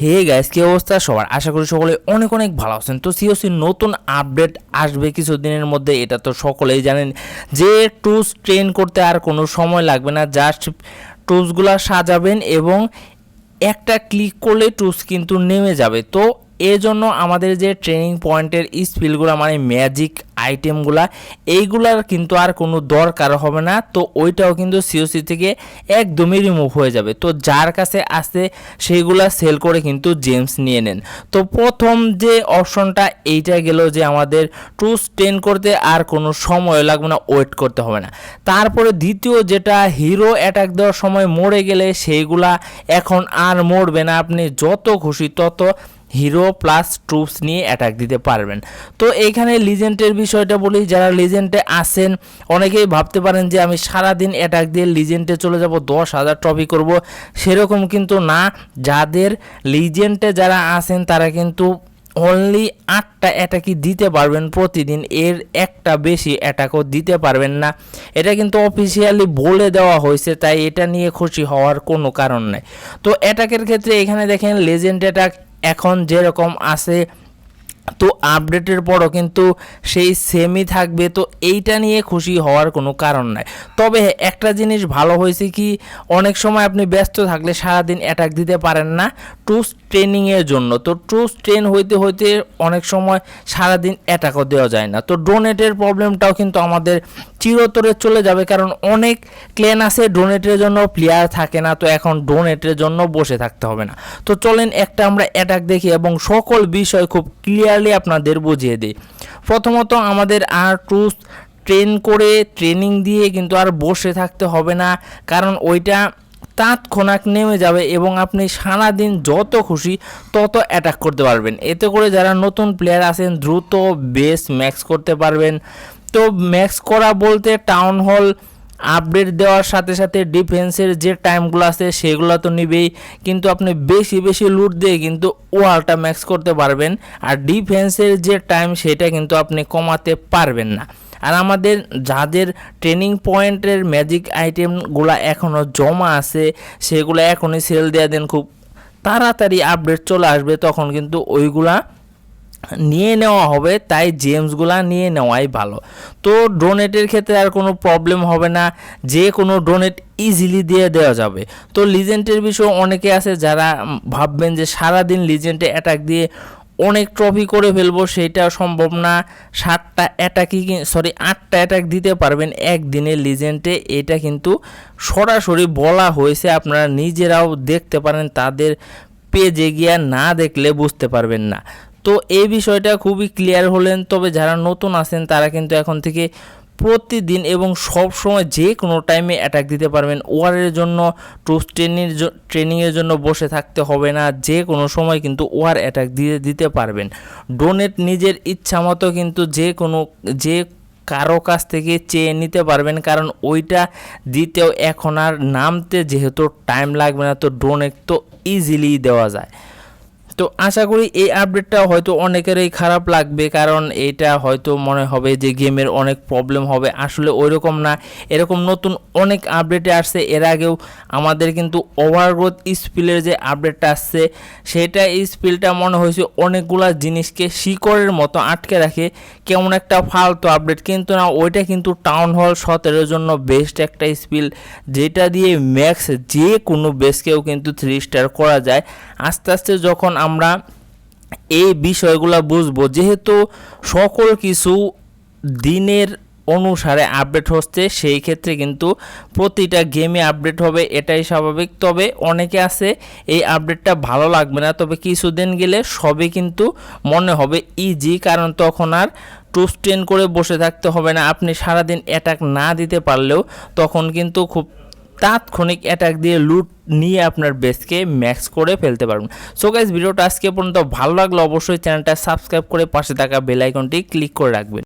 Hey guys কি অবস্থা সবার? আশা করি সকলে অনেক অনেক ভালো আছেন। তো সিওসি নতুন আপডেট আসবে কিছুদিনের মধ্যে, এটা তো সকলেই জানেন যে টুস ট্রেন করতে আর কোনো সময় লাগবে না। জাস্ট টুসগুলা সাজাবেন এবং একটা ক্লিক করলে টুস কিন্তু নেমে যাবে। তো এজন্য আমাদের যে ট্রেনিং পয়েন্টের স্পিলগুলো মানে ম্যাজিক আইটেমগুলা এইগুলার কিন্তু আর কোনো দরকার হবে না। তো ওইটাও কিন্তু সিওসি থেকে একদমই রিমুভ হয়ে যাবে। তো যার কাছে আসে সেইগুলা সেল করে কিন্তু জেমস নিয়ে নেন। তো প্রথম যে অপশনটা এইটা গেল যে আমাদের টুস ট্রেন করতে আর কোনো সময় লাগবে না ওয়েট করতে হবে না। তারপরে দ্বিতীয় যেটা হিরো অ্যাটাক দেওয়ার সময় মরে গেলে সেইগুলা এখন আর মরবে না। আপনি যত খুশি তত হিরো প্লাস ট্রুপস নিয়ে অ্যাটাক দিতে পারবেন। তো এইখানে লিজেন্ডের বিষয়টা বলি, যারা লিজেন্ডে আসেন অনেকেই ভাবতে পারেন যে আমি সারাদিন অ্যাটাক দিয়ে লিজেন্ডে চলে যাব, দশ হাজার ট্রফি করব। সেরকম কিন্তু না। যাদের লিজেন্ডে যারা আসেন তারা কিন্তু অনলি আটটা অ্যাটাকই দিতে পারবেন প্রতিদিন। এর একটা বেশি অ্যাটাকও দিতে পারবেন না। এটা কিন্তু অফিসিয়ালি বলে দেওয়া হয়েছে, তাই এটা নিয়ে খুশি হওয়ার কোনো কারণ নেই। তো অ্যাটাকের ক্ষেত্রে এখানে দেখেন লেজেন্ড অ্যাটাক এখন যেরকম আছে তো আপডেটের পরও কিন্তু সেই সেমই থাকবে, তো এইটা নিয়ে খুশি হওয়ার কোনো কারণ নাই। তবে একটা জিনিস ভালো হয়েছে কি, অনেক সময় আপনি ব্যস্ত থাকলে সারাদিন অ্যাটাক দিতে পারেন না টুস ট্রেনিংয়ের জন্য। তো টুস ট্রেন হইতে হইতে অনেক সময় সারাদিন অ্যাটাকও দেওয়া যায় না। তো ডোনেটের প্রবলেমটাও কিন্তু আমাদের চিরতরে চলে যাবে, কারণ অনেক ক্লেন আছে ডোনেটের জন্য প্লেয়ার থাকে না, তো এখন ডোনেটের জন্য বসে থাকতে হবে না। তো চলেন একটা আমরা অ্যাটাক দেখি এবং সকল বিষয় খুব ক্লিয়ারলি আপনাদের বুঝিয়ে দিই। প্রথমত আমাদের আর টুস ট্রেন করে ট্রেনিং দিয়ে কিন্তু আর বসে থাকতে হবে না, কারণ ওইটা তৎক্ষণাৎ নেমে যাবে এবং আপনি সারাদিন যত খুশি তত অ্যাটাক করতে পারবেন। এতে করে যারা নতুন প্লেয়ার আছেন দ্রুত বেস ম্যাক্স করতে পারবেন। তো ম্যাক্স করা বলতে টাউন হল আপডেট দেওয়ার সাথে সাথে ডিফেন্সের যে টাইমগুলো আছে সেগুলো তো নিবেই। কিন্তু আপনি বেশি বেশি লুট দিয়ে কিন্তু ওয়ালটা ম্যাক্স করতে পারবেন। আর ডিফেন্সের যে টাইম সেটা কিন্তু আপনি কমাতে পারবেন না। আর আমাদের যাদের ট্রেনিং পয়েন্টের ম্যাজিক আইটেমগুলো এখনও জমা আছে, সেগুলো এখনই সেল দেওয়া দেন খুব তাড়াতাড়ি আপডেট চলে আসবে, তখন কিন্তু ওইগুলা নিয়ে নেওয়া হবে, তাই জেমসগুলা নিয়ে নেওয়াই ভালো। তো ডোনেটের ক্ষেত্রে আর কোনো প্রবলেম হবে না, যে কোনো ডোনেট ইজিলি দিয়ে দেওয়া যাবে। তো লিজেন্টের বিষয় অনেকে আছে যারা ভাববেন যে সারাদিন লিজেন্টে অ্যাটাক দিয়ে অনেক ট্রফি করে ফেলব, সেটা সম্ভব না। সাতটা অ্যাটাকই সরি আটটা অ্যাটাক দিতে পারবেন একদিনে লিজেন্টে এটা কিন্তু সরাসরি বলা হয়েছে, আপনারা নিজেরাও দেখতে পারেন, তাদের পেজে গিয়া না দেখলে বুঝতে পারবেন না। তো এই বিষয়টা খুবই ক্লিয়ার হলেন, তবে যারা নতুন আছেন তারা কিন্তু এখন থেকে প্রতিদিন এবং সব সময় যে কোনো টাইমে অ্যাটাক দিতে পারবেন। ওয়ারের জন্য টুস ট্রেনিং ট্রেনিংয়ের জন্য বসে থাকতে হবে না, যে কোনো সময় কিন্তু ওয়ার অ্যাটাক দিয়ে দিতে পারবেন। ডোনেট নিজের ইচ্ছা মতো কিন্তু যে কোনো, যে কারও কাছ থেকে চেয়ে নিতে পারবেন, কারণ ওইটা দিতেও এখন আর নামতে যেহেতু টাইম লাগবে না, তো ডোনেট তো ইজিলি দেওয়া যায়। তো আশা করি এই আপডেটটা হয়তো অনেকেরই খারাপ লাগবে, কারণ এটা হয়তো মনে হবে যে গেমের অনেক প্রবলেম হবে। আসলে ওইরকম না। এরকম নতুন অনেক আপডেটে আসছে। এর আগেও আমাদের কিন্তু ওভারগ্রোথ স্পিলের যে আপডেটটা আসছে, সেটা স্পিলটা মনে হয়েছে অনেকগুলা জিনিসকে শিকড়ের মতো আটকে রাখে। কেমন একটা ফালতু আপডেট কিন্তু না, ওইটা কিন্তু টাউন হল সতেরোর জন্য বেস্ট একটা স্পিল যেটা দিয়ে ম্যাক্স যে কোনো বেসকেও কিন্তু থ্রি স্টার করা যায়। আস্তে আস্তে যখন আমরা এই বিষয়গুলো বুঝব। যেহেতু সকল কিছু দিনের অনুসারে আপডেট হচ্ছে, সেই ক্ষেত্রে কিন্তু প্রতিটা গেমে আপডেট হবে, এটাই স্বাভাবিক। তবে অনেকে আছে, এই আপডেটটা ভালো লাগবে না, তবে কিছুদিন গেলে সবে কিন্তু মনে হবে ইজি কারণ তখন আর টুস ট্রেন করে বসে থাকতে হবে না। আপনি সারাদিন অ্যাটাক না দিতে পারলেও তখন কিন্তু খুব তাৎক্ষণিক অ্যাটাক দিয়ে লুট নিয়ে আপনার বেসকে ম্যাক্স করে ফেলতে পারবেন। সো গাইজ ভিডিওটা আজকে পর্যন্ত ভালো লাগলে, অবশ্যই চ্যানেলটা সাবস্ক্রাইব করে পাশে থাকা বেল আইকনটি ক্লিক করে রাখবেন।